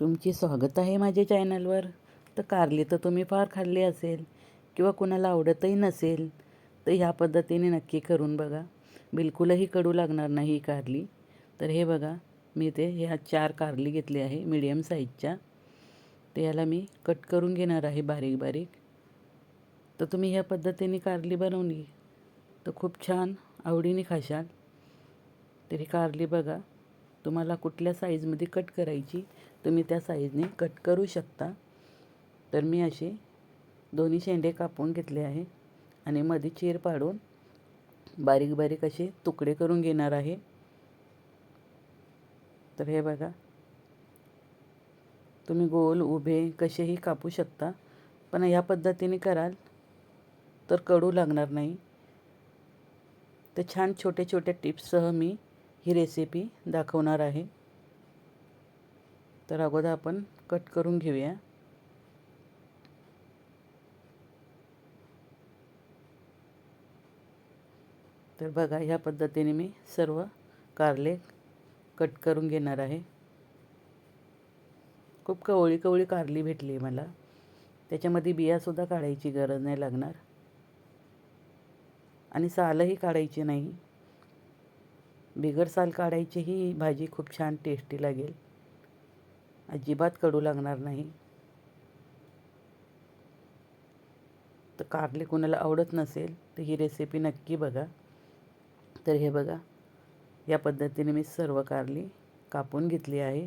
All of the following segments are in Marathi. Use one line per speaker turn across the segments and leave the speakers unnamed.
तुमचे स्वागत आहे माझ्या चॅनलवर. तर कारली तर तुम्ही फार खाल्ली असेल किंवा कुणाला आवडतही नसेल तर ह्या पद्धतीने नक्की करून बघा. बिलकुलही कडू लागणार नाही ही कारली. तर हे बघा मी ते ह्या चार कारली घेतली आहे मीडियम साईजच्या तर याला मी कट करून घेणार आहे बारीक बारीक. तर तुम्ही ह्या पद्धतीने कारली बनवली. तर खूप छान आवडीने खाशाल. तरी कारली बघा तुम्हाला कुठल्या साईजमध्ये कट करायची तुम्ही त्या साईजने कट करू शकता. तर मी असे दोन्ही शेंडे कापून घेतले आहे आणि मध्ये चीर पाडून बारीक बारीक असे तुकडे करून घेणार आहे. तर हे बघा. तुम्ही गोल उभे कसेही कापू शकता पण ह्या पद्धतीने कराल तर कडू लागणार नाही. तर छान छोटे छोटे टिप्ससह मी ही रेसिपी दाखवणार आहे. तर अगोदर आपण कट करून घेऊया. तर बघा ह्या पद्धतीने मी सर्व कारले कट करून घेणार आहे. खूप कवळी कवळी कारली भेटली आहे मला. त्याच्यामध्ये बियासुद्धा काढायची गरज नाही लागणार. आणि सालही काढायची नाही. बिगर साल काढायची ही भाजी खूप छान टेस्टी लागेल. अजिबात कडू लागणार नाही. तर कारले कोणाला आवडत नसेल तर ही रेसिपी नक्की बघा. तर हे बघा या पद्धतीने मी सर्व कारली कापून घेतली आहे.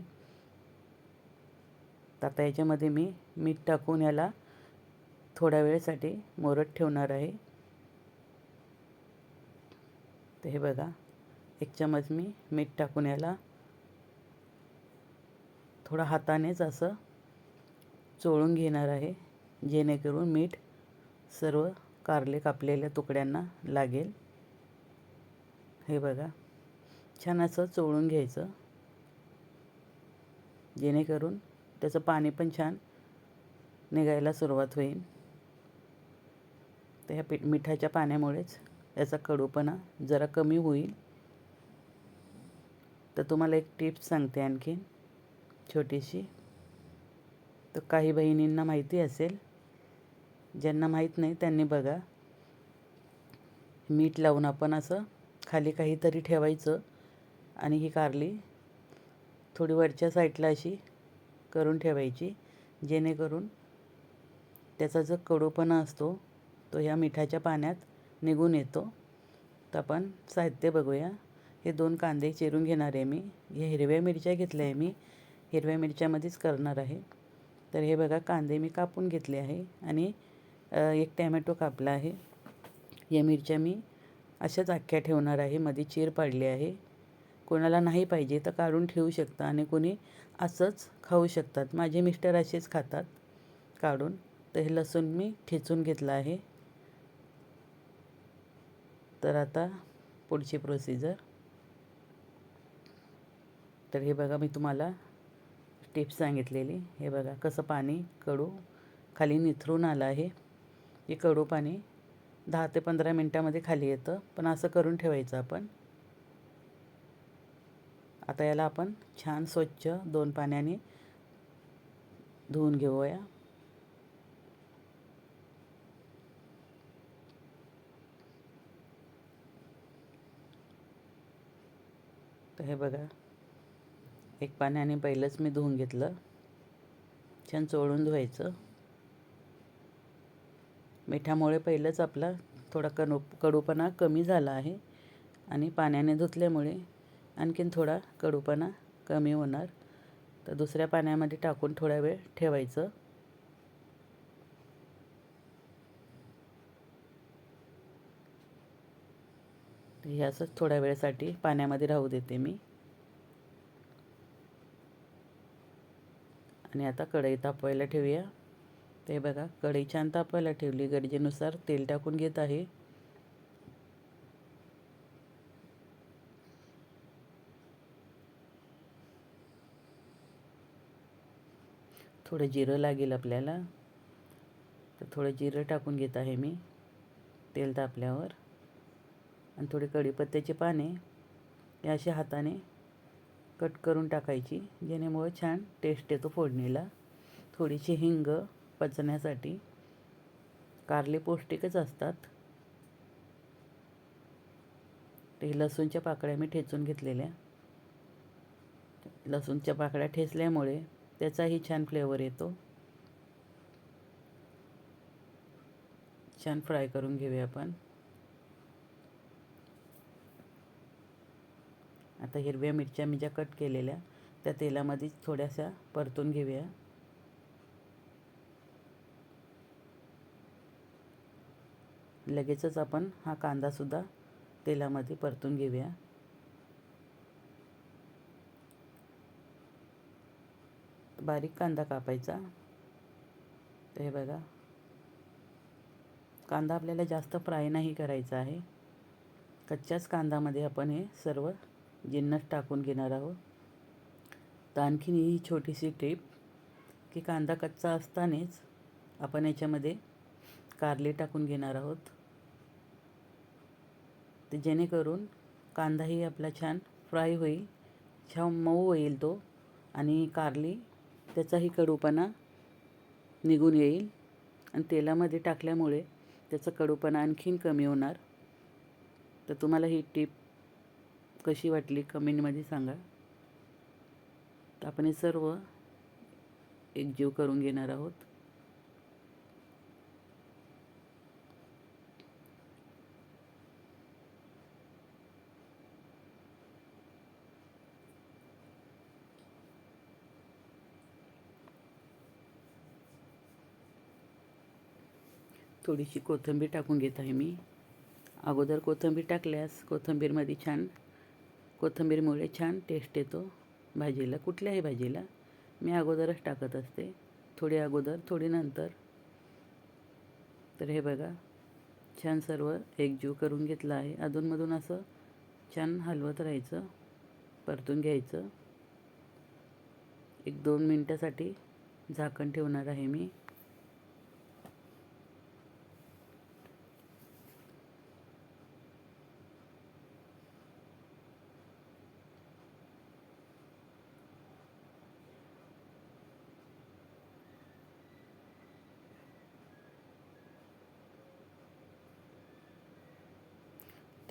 तर आता याच्यामध्ये मी मीठ टाकून याला थोड्या वेळेसाठी मोरत ठेवणार आहे. तर हे बघा एक चमच मी मीठ टाकून याला थोडं हातानेच असं चोळून घेणार आहे जेणेकरून मीठ सर्व कारले कापलेल्या तुकड्यांना लागेल. हे बघा छान असं चोळून घ्यायचं. जेणेकरून त्याचं पाणी पण छान निघायला सुरुवात होईल. तर ह्या पीठ मिठाच्या पाण्यामुळेच याचा कडूपणा जरा कमी होईल. तर तुम्हाला एक टिप्स सांगते आणखीन. छोटीशी. तर काही बहिणींना माहिती असेल. ज्यांना माहीत नाही त्यांनी बघा. मीठ लावून आपण असं खाली काहीतरी ठेवायचं आणि ही कारली थोडी वरच्या साईडला अशी करून ठेवायची जेणेकरून त्याचा जो कडूपणा असतो तो ह्या मिठाच्या पाण्यात निघून येतो. तर आपण साहित्य बघूया. हे दोन कांदे चिरून घेणार आहे मी. हे हिरव्या मिरच्या घेतल्या आहे मी. हिरव्या मिरच्यामध्येच करणार आहे. तर हे बघा कांदे मी कापून घेतले आहे आणि एक टॅमॅटो कापला आहे. या मिरच्या मी अशाच अख्ख्या ठेवणार आहे. मध्ये चीर पाडली आहे. कोणाला नाही पाहिजे तर काढून ठेवू शकता आणि कोणी असंच खाऊ शकतात. माझे मिस्टर असेच खातात काढून. तर हे लसूण मी ठेचून घेतलं आहे. तर आता पुढची प्रोसिजर तर हे बघा मी तुम्हाला टिप्स सांगितलेली. हे बघा कसं पाणी कडू खाली निथरून आलं आहे. हे कडू पाणी दहा ते पंधरा मिनटामध्ये खाली येतं. पण असं करून ठेवायचं आपण. आता याला आपण छान स्वच्छ दोन पाण्याने धुवून घेऊया. तर हे बघा एक पाण्याने पहिलंच मी धुवून घेतलं. छान चोळून धुवायचं. मिठामुळे पहिलंच आपला थोडा कणू कडूपणा कमी झाला आहे आणि पाण्याने धुतल्यामुळे आणखीन थोडा कडूपणा कमी होणार. तर दुसऱ्या पाण्यामध्ये टाकून थोडा वेळ ठेवायचं. हे असंच थोड्या वेळेसाठी पाण्यामध्ये राहू देते मी. आणि आता कढई तापवायला ठेवूया. ते बघा कढई छान तापवायला ठेवली. गरजेनुसार तेल टाकून घेत आहे. थोडं जिरं लागेल आपल्याला. तर थोडं जिरं टाकून घेत आहे मी तेल तापल्यावर. आणि थोडे कढीपत्त्याचे पाने हे अशा हाताने कट करून टाकायची जेणेमुळे छान टेस्ट येतो फोडणीला. थोडीशी हिंग पचण्यासाठी. कारले पौष्टिकच असतात. ते लसूणच्या पाकळ्या मी ठेचून घेतलेल्या. लसूणच्या पाकळ्या ठेचल्यामुळे त्याचाही छान फ्लेवर येतो. छान फ्राय करून घेऊया आपण. आता हिरव्या मिरच्या मी ज्या कट केलेल्या त्या तेलामध्येच थोड्याशा परतून घेऊया. लगेचच आपण हा कांदासुद्धा तेलामध्ये परतून घेऊया. बारीक कांदा कापायचा. हे बघा. कांदा आपल्याला जास्त फ्राय नाही करायचा आहे. कच्च्याच कांदामध्ये आपण हे सर्व जिन्नस टाकून घेणार आहोत. तर आणखीन ही छोटीशी टिप की कांदा कच्चा असतानाच आपण याच्यामध्ये कारले टाकून घेणार आहोत. तर जेणेकरून कांदाही आपला छान फ्राय होईल छान मऊ होईल तो आणि कारली त्याचाही कडूपणा निघून येईल. आणि तेलामध्ये टाकल्यामुळे त्याचा कडूपणा आणखीन कमी होणार. तर तुम्हाला ही टीप कशी वाटली कमेंटमध्ये सांगा. तर आपण हे सर्व एकजीव करून घेणार आहोत. थोडीशी कोथिंबीर टाकून घेत आहे मी. अगोदर कोथिंबीर टाकल्यास कोथिंबीरमध्ये छान कोथिंबीरमुळे छान टेस्ट येतो. भाजीला कुठल्याही भाजीला. मी अगोदरच टाकत असते. थोडी अगोदर थोडी नंतर. तर हे बघा छान सर्व एकजीव करून घेतलं आहे. अधूनमधून असं छान हलवत राहायचं. परतून घ्यायचं. एक दोन मिनटासाठी झाकण ठेवणार आहे मी.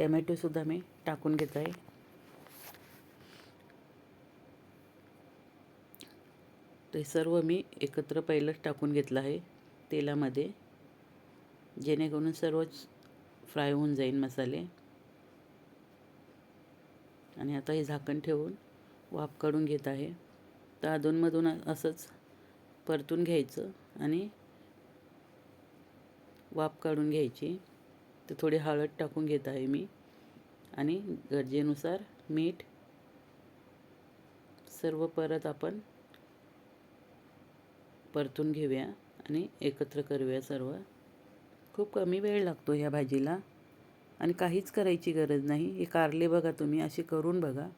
टॅमॅटोसुद्धा मी टाकून घेत आहे. ते सर्व मी एकत्र पहिलंच टाकून घेतलं आहे तेलामध्ये जेणेकरून सर्वच फ्राय होऊन जाईल मसाले. आणि आता हे झाकण ठेवून वाफ काढून घेत आहे. तर अधूनमधून असंच परतून घ्यायचं आणि वाफ काढून घ्यायची. तर थोडी हळद टाकून घेत आहे मी. आणि गरजेनुसार मीठ सर्व परत आपण परतून घेऊया आणि एकत्र करूया सर्व. खूप कमी वेळ लागतो ह्या भाजीला आणि काहीच करायची गरज नाही. हे कारले बघा तुम्ही असे करून बघा.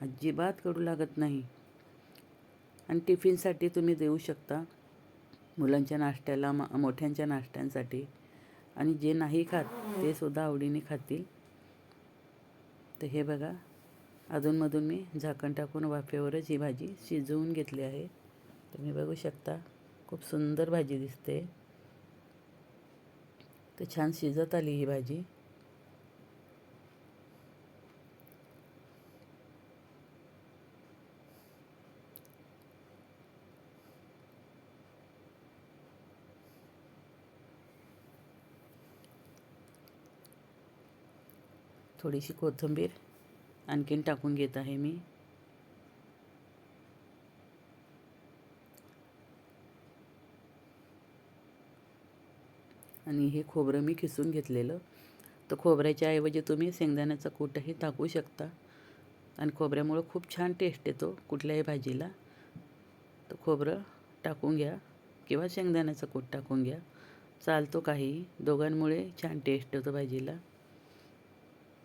अजिबात कडू लागत नाही. आणि टिफिनसाठी तुम्ही देऊ शकता मुलांच्या नाश्त्याला मोठ्यांच्या नाश्त्यांसाठी. आणि जे नाही खात ते सुद्धा आवडीने खातील. तर हे बघा अधूनमधून मी झाकण टाकून वाफेवरच ही भाजी शिजवून घेतली आहे. तुम्ही बघू शकता खूप सुंदर भाजी दिसते. तर छान शिजत आली ही भाजी. थोडीशी कोथिंबीर आणखीन टाकून घेत आहे मी. आणि हे खोबरं मी खिसून घेतलेलं. तर खोबऱ्याच्या ऐवजी तुम्ही शेंगदाण्याचा कूटही टाकू शकता. आणि खोबऱ्यामुळं खूप छान टेस्ट येतो कुठल्याही भाजीला. तर खोबरं टाकून घ्या किंवा शेंगदाण्याचा कूट टाकून घ्या. चालतो काही. दोघांमुळे छान टेस्ट येतो भाजीला.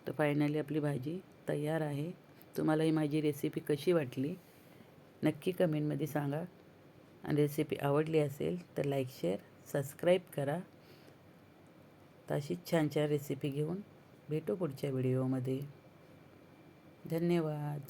तर फायनली आपली भाजी तयार आहे. तुम्हाला ही माझी रेसिपी कशी वाटली? नक्की कमेंटमध्ये सांगा. आणि रेसिपी आवडली असेल तर लाईक शेअर सबस्क्राईब करा. तर अशीच छान छान रेसिपी घेऊन भेटू पुढच्या व्हिडिओमध्ये धन्यवाद.